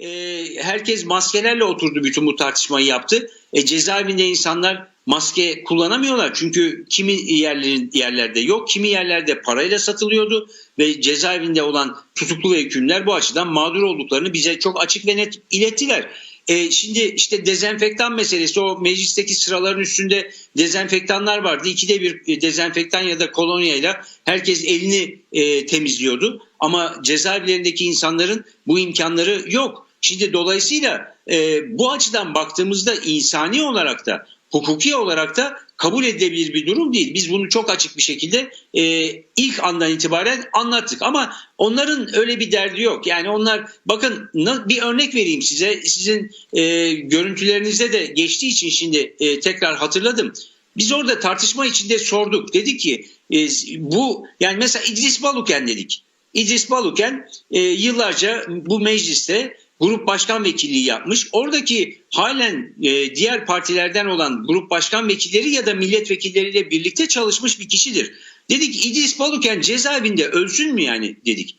E, herkes maskelerle oturdu bütün bu tartışmayı yaptı. E, cezaevinde insanlar maske kullanamıyorlar. Çünkü kimi yerlerin yerlerde yok, kimi yerlerde parayla satılıyordu ve cezaevinde olan tutuklu ve hükümler bu açıdan mağdur olduklarını bize çok açık ve net ilettiler. E, şimdi işte dezenfektan meselesi o meclisteki sıraların üstünde dezenfektanlar vardı. İkide bir e, dezenfektan ya da kolonyayla herkes elini e, temizliyordu. Ama cezaevlerindeki insanların bu imkanları yok. Şimdi dolayısıyla e, bu açıdan baktığımızda insani olarak da hukuki olarak da kabul edilebilir bir durum değil. Biz bunu çok açık bir şekilde e, ilk andan itibaren anlattık. Ama onların öyle bir derdi yok. Yani onlar bakın bir örnek vereyim size. Sizin e, görüntülerinizde de geçtiği için şimdi e, tekrar hatırladım. Biz orada tartışma içinde sorduk. Dedik ki e, bu yani mesela İdris Baluken dedik. İdris Baluken e, yıllarca bu mecliste grup başkan vekilliği yapmış. Oradaki halen e, diğer partilerden olan grup başkan vekilleri ya da milletvekilleriyle birlikte çalışmış bir kişidir. Dedik İdris Baluken cezaevinde ölsün mü yani dedik.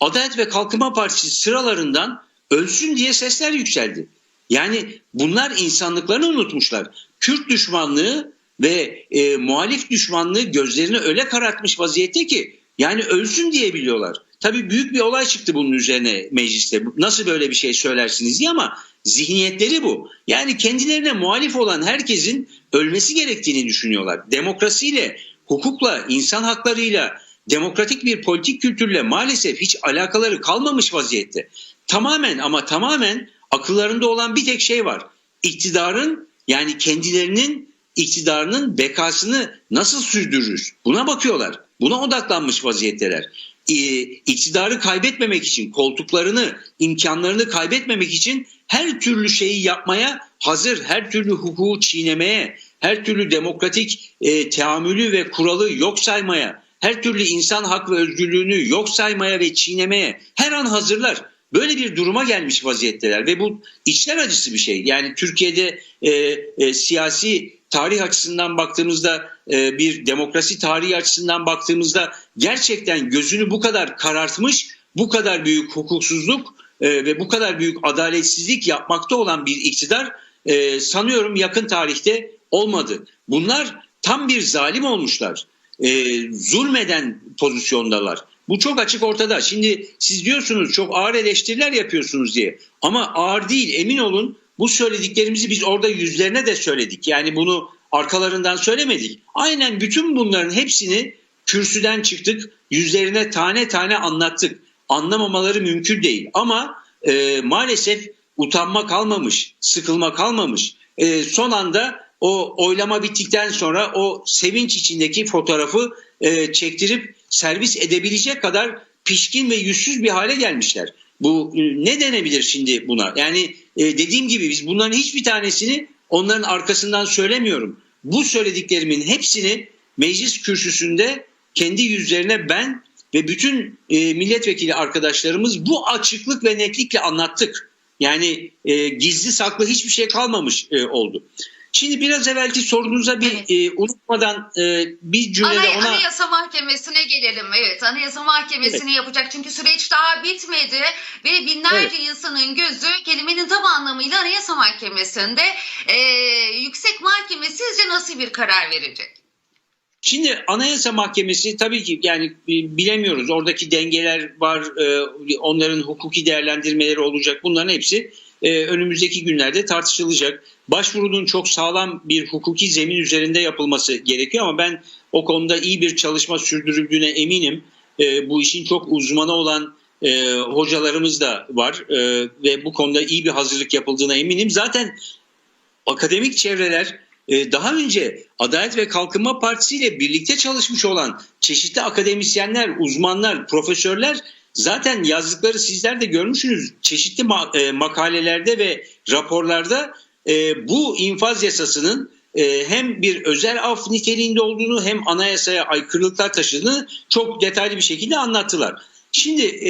Adalet ve Kalkınma Partisi sıralarından ölsün diye sesler yükseldi. Yani bunlar insanlıklarını unutmuşlar. Kürt düşmanlığı ve e, muhalif düşmanlığı gözlerini öyle karartmış vaziyette ki yani ölsün diye biliyorlar. Tabii büyük bir olay çıktı bunun üzerine mecliste. Nasıl böyle bir şey söylersiniz diye ama zihniyetleri bu. Yani kendilerine muhalif olan herkesin ölmesi gerektiğini düşünüyorlar. Demokrasiyle, hukukla, insan haklarıyla, demokratik bir politik kültürle maalesef hiç alakaları kalmamış vaziyette. Tamamen ama tamamen akıllarında olan bir tek şey var. İktidarın yani kendilerinin iktidarının bekasını nasıl sürdürürüz? Buna bakıyorlar. Buna odaklanmış vaziyetteler. Ee, iktidarı kaybetmemek için, koltuklarını, imkanlarını kaybetmemek için her türlü şeyi yapmaya hazır, her türlü hukuku çiğnemeye, her türlü demokratik e, teamülü ve kuralı yok saymaya, her türlü insan hak ve özgürlüğünü yok saymaya ve çiğnemeye her an hazırlar. Böyle bir duruma gelmiş vaziyetteler ve bu içler acısı bir şey. Yani Türkiye'de e, e, siyasi tarih açısından baktığımızda e, bir demokrasi tarihi açısından baktığımızda gerçekten gözünü bu kadar karartmış, bu kadar büyük hukuksuzluk e, ve bu kadar büyük adaletsizlik yapmakta olan bir iktidar e, sanıyorum yakın tarihte olmadı. Bunlar tam bir zalim olmuşlar. Zulmeden pozisyondalar. Bu çok açık ortada. Şimdi siz diyorsunuz çok ağır eleştiriler yapıyorsunuz diye. Ama ağır değil emin olun bu söylediklerimizi biz orada yüzlerine de söyledik. Yani bunu arkalarından söylemedik. Aynen bütün bunların hepsini kürsüden çıktık. Yüzlerine tane tane anlattık. Anlamamaları mümkün değil. Ama e, maalesef utanma kalmamış, sıkılma kalmamış. E, son anda o oylama bittikten sonra o sevinç içindeki fotoğrafı e, çektirip servis edebilecek kadar pişkin ve yüzsüz bir hale gelmişler. Bu e, ne denebilir şimdi buna? Yani e, dediğim gibi biz bunların hiçbir tanesini onların arkasından söylemiyorum. Bu söylediklerimin hepsini meclis kürsüsünde kendi yüzlerine ben ve bütün e, milletvekili arkadaşlarımız bu açıklık ve netlikle anlattık. Yani e, gizli saklı hiçbir şey kalmamış e, oldu. Şimdi biraz evvelki sorunuza bir Evet. e, unutmadan e, bir cümlede Anay- ona Anayasa Mahkemesi'ne gelelim. Evet, Anayasa Mahkemesi'ni yapacak. Çünkü süreç daha bitmedi ve binlerce insanın gözü kelimenin tam anlamıyla Anayasa Mahkemesi'nde. Ee, yüksek Mahkeme sizce nasıl bir karar verecek? Şimdi Anayasa Mahkemesi tabii ki yani e, bilemiyoruz. Oradaki dengeler var, e, onların hukuki değerlendirmeleri olacak. Bunların hepsi e, önümüzdeki günlerde tartışılacak. Başvurunun çok sağlam bir hukuki zemin üzerinde yapılması gerekiyor ama ben o konuda iyi bir çalışma sürdürüldüğüne eminim. E, Bu işin çok uzmanı olan e, hocalarımız da var E, ve bu konuda iyi bir hazırlık yapıldığına eminim. Zaten akademik çevreler e, daha önce Adalet ve Kalkınma Partisi ile birlikte çalışmış olan çeşitli akademisyenler, uzmanlar, profesörler zaten yazdıkları sizler de görmüşsünüz çeşitli e, makalelerde ve raporlarda e, bu infaz yasasının e, hem bir özel af niteliğinde olduğunu hem anayasaya aykırılıklar taşıdığını çok detaylı bir şekilde anlattılar. Şimdi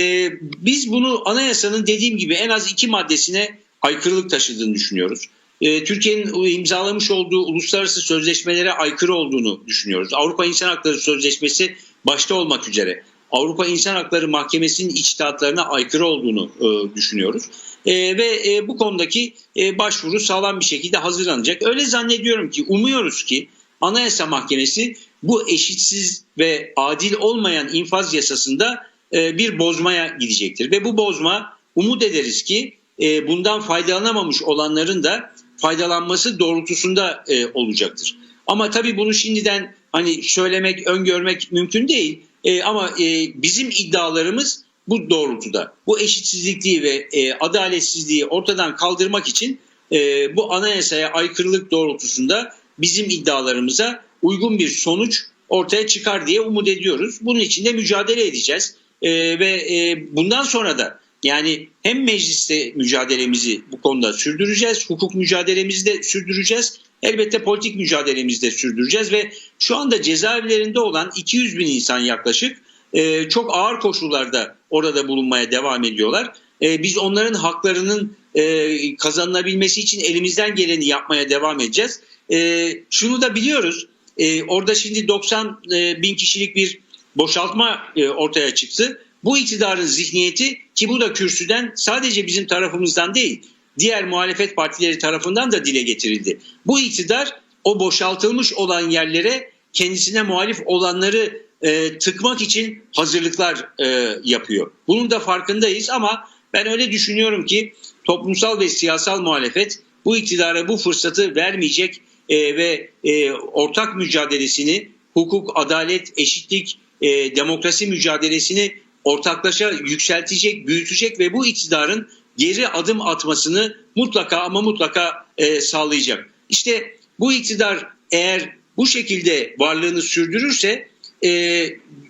biz bunu anayasanın dediğim gibi en az iki maddesine aykırılık taşıdığını düşünüyoruz. Türkiye'nin imzalamış olduğu uluslararası sözleşmelere aykırı olduğunu düşünüyoruz. Avrupa İnsan Hakları Sözleşmesi başta olmak üzere Avrupa İnsan Hakları Mahkemesi'nin içtihatlarına aykırı olduğunu e, düşünüyoruz. E, ve e, bu konudaki e, başvuru sağlam bir şekilde hazırlanacak. Öyle zannediyorum ki, umuyoruz ki Anayasa Mahkemesi bu eşitsiz ve adil olmayan infaz yasasında e, bir bozmaya gidecektir. Ve bu bozma umut ederiz ki e, bundan faydalanamamış olanların da faydalanması doğrultusunda e, olacaktır. Ama tabii bunu şimdiden hani söylemek, öngörmek mümkün değil. E, ama e, bizim iddialarımız bu doğrultuda. Bu eşitsizlikliği ve e, adaletsizliği ortadan kaldırmak için e, bu anayasaya aykırılık doğrultusunda bizim iddialarımıza uygun bir sonuç ortaya çıkar diye umut ediyoruz. Bunun için de mücadele edeceğiz. E, ve e, bundan sonra da yani hem mecliste mücadelemizi bu konuda sürdüreceğiz, hukuk mücadelemizi de sürdüreceğiz. Elbette politik mücadelemizi de sürdüreceğiz ve şu anda cezaevlerinde olan 200 bin insan yaklaşık e, çok ağır koşullarda orada bulunmaya devam ediyorlar. E, biz onların haklarının e, kazanılabilmesi için elimizden geleni yapmaya devam edeceğiz. E, şunu da biliyoruz, e, orada şimdi 90 e, bin kişilik bir boşaltma e, ortaya çıktı. Bu iktidarın zihniyeti ki bu da kürsüden sadece bizim tarafımızdan değil, diğer muhalefet partileri tarafından da dile getirildi. Bu iktidar o boşaltılmış olan yerlere kendisine muhalif olanları e, tıkmak için hazırlıklar e, yapıyor. Bunun da farkındayız ama ben öyle düşünüyorum ki toplumsal ve siyasal muhalefet bu iktidara bu fırsatı vermeyecek e, ve e, ortak mücadelesini hukuk, adalet, eşitlik, e, demokrasi mücadelesini ortaklaşa yükseltecek, büyütecek ve bu iktidarın geri adım atmasını mutlaka ama mutlaka e, sağlayacak. İşte bu iktidar eğer bu şekilde varlığını sürdürürse e,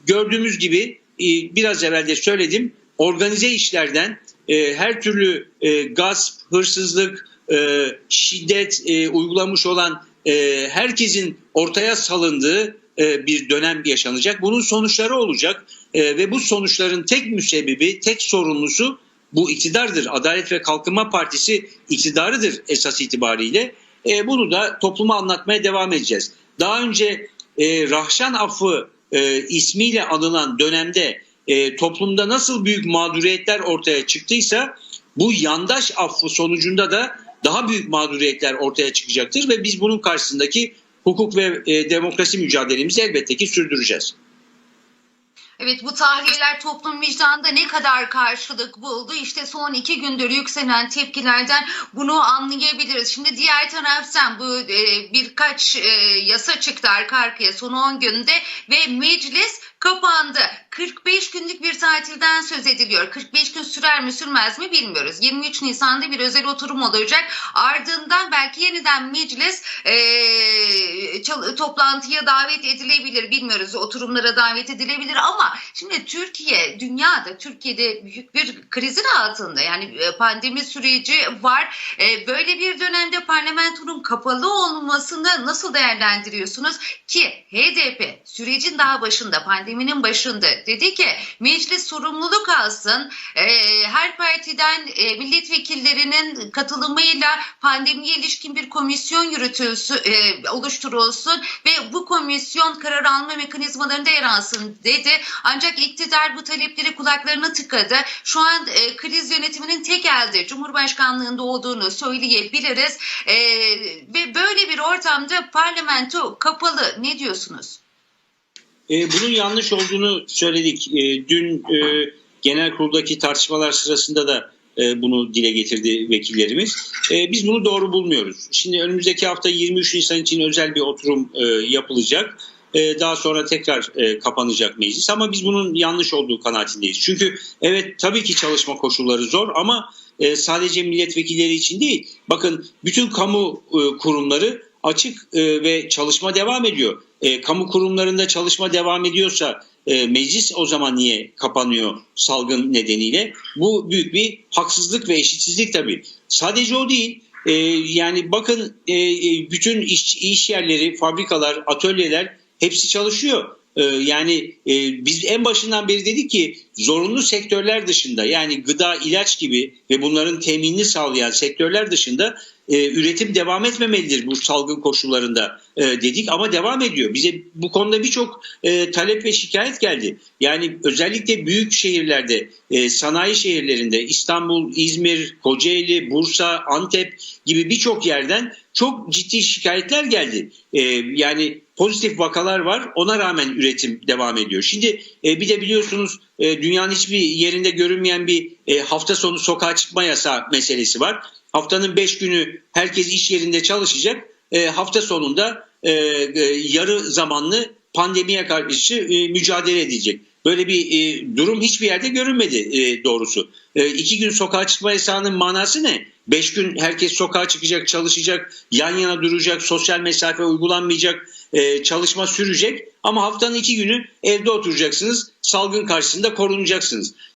gördüğümüz gibi e, biraz evvel de söyledim organize işlerden e, her türlü e, gasp, hırsızlık, e, şiddet e, uygulamış olan e, herkesin ortaya salındığı e, bir dönem yaşanacak. Bunun sonuçları olacak e, ve bu sonuçların tek müsebbibi, tek sorumlusu bu iktidardır. Adalet ve Kalkınma Partisi iktidarıdır esas itibariyle. E, bunu da topluma anlatmaya devam edeceğiz. Daha önce e, Rahşan Affı e, ismiyle anılan dönemde e, toplumda nasıl büyük mağduriyetler ortaya çıktıysa bu yandaş affı sonucunda da daha büyük mağduriyetler ortaya çıkacaktır ve biz bunun karşısındaki hukuk ve e, demokrasi mücadelemizi elbette ki sürdüreceğiz. Evet bu tahliyeler toplum vicdanında ne kadar karşılık buldu? İşte son iki gündür yükselen tepkilerden bunu anlayabiliriz. Şimdi diğer taraftan bu e, birkaç e, yasa çıktı arka arkaya son 10 günde ve meclis kapandı. 45 günlük bir tatilden söz ediliyor. 45 gün sürer mi sürmez mi bilmiyoruz. 23 Nisan'da bir özel oturum olacak. Ardından belki yeniden meclis e, toplantıya davet edilebilir. Bilmiyoruz oturumlara davet edilebilir ama şimdi Türkiye dünyada Türkiye'de büyük bir krizin altında. Yani e, pandemi süreci var. E, böyle bir dönemde parlamentonun kapalı olmasını nasıl değerlendiriyorsunuz? Ki HDP sürecin daha başında pandeminin başında dedi ki meclis sorumluluk alsın. E, her partiden milletvekillerinin katılımıyla pandemiye ilişkin bir komisyon yürütülsün, e, oluşturulsun ve bu komisyon karar alma mekanizmalarında yer alsın dedi. Ancak iktidar bu talepleri kulaklarına tıkadı. Şu an e, kriz yönetiminin tek elde Cumhurbaşkanlığında olduğunu söyleyebiliriz. E, ve böyle bir ortamda parlamento kapalı. Ne diyorsunuz? E, bunun yanlış olduğunu söyledik. E, dün e, genel kuruldaki tartışmalar sırasında da e, bunu dile getirdi vekillerimiz. E, biz bunu doğru bulmuyoruz. Şimdi önümüzdeki hafta 23 Nisan için özel bir oturum e, yapılacak. Daha sonra tekrar kapanacak meclis ama biz bunun yanlış olduğu kanaatindeyiz. Çünkü evet tabii ki çalışma koşulları zor ama sadece milletvekilleri için değil. Bakın bütün kamu kurumları açık e, ve çalışma devam ediyor. E, kamu kurumlarında çalışma devam ediyorsa e, meclis o zaman niye kapanıyor salgın nedeniyle? Bu büyük bir haksızlık ve eşitsizlik tabii. Sadece o değil. E, yani bakın e, e, bütün iş, iş yerleri, fabrikalar, atölyeler hepsi çalışıyor. E, yani e, biz en başından beri dedik ki zorunlu sektörler dışında yani gıda, ilaç gibi ve bunların teminini sağlayan sektörler dışında e, üretim devam etmemelidir bu salgın koşullarında e, dedik ama devam ediyor. Bize bu konuda birçok e, talep ve şikayet geldi. Yani özellikle büyük şehirlerde, e, sanayi şehirlerinde İstanbul, İzmir, Kocaeli, Bursa, Antep gibi birçok yerden çok ciddi şikayetler geldi. E, yani pozitif vakalar var ona rağmen üretim devam ediyor. Şimdi e, bir de biliyorsunuz e, dünyanın hiçbir yerinde görünmeyen bir e, hafta sonu sokağa çıkma yasağı meselesi var. Haftanın 5 günü herkes iş yerinde çalışacak. E, hafta sonunda e, e, yarı zamanlı pandemiye karşı e, mücadele edecek. Böyle bir e, durum hiçbir yerde görünmedi e, doğrusu. E, iki gün sokağa çıkma yasağının manası ne? Beş gün herkes sokağa çıkacak, çalışacak, yan yana duracak, sosyal mesafe uygulanmayacak, e, çalışma sürecek. Ama haftanın iki günü evde oturacaksınız, salgın karşısında korunacaksınız.